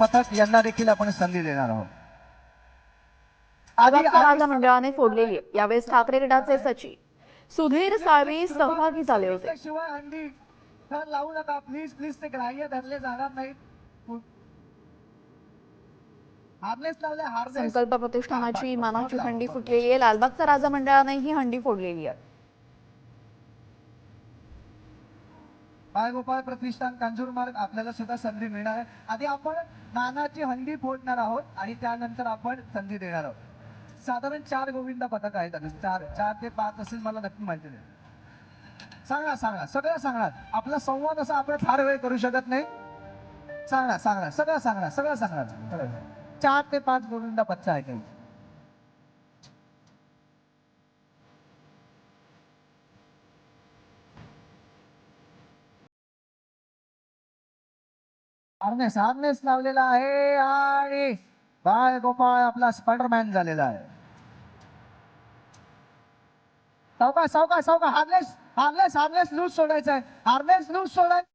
पथक यांना देखील आपण संधी देणार आहोत. मंडळाने फोडलेली आहे. यावेळेस ठाकरे गटाचे सचिव सुधीर साळवी सहभागी झाले होते. शिवाय हंडी तर लावू नका. प्लीज प्लीज ते ग्राह्य धरले जाणार नाहीत. संकल्प प्रतिष्ठानाची मानाची हंडी फुटलेली आहे. लालबागचा राजा मंडळाने ही हंडी फोडलेली आहे. बाळगोपाळ प्रतिष्ठान कांजूरमार्ग आपल्याला सुद्धा संधी मिळणार आहे. आधी आपण नानाची हंडी फोडणार आहोत आणि त्यानंतर आपण संधी देणार आहोत. साधारण चार गोविंदा पथक आहेत. चार चार ते पाच असेल मला नक्की माहिती नाही. सांगा सांगा सगळं सांगणार आपला संवाद असा आपण फार वेळ करू शकत नाही. सांगणार सांगणार सगळं सांगणार सगळं सांगणार चार ते पाच गोविंदा पथक आहेत. हार्नेस हार्नेस लावलेला आहे आणि बाळ गोपाळ आपला स्पायडरमॅन झालेला आहे. सावका सावका सावका हार्नेस हार्नेस हार्नेस लूज सोडायचा आहे हार्नेस लूज सोडायचं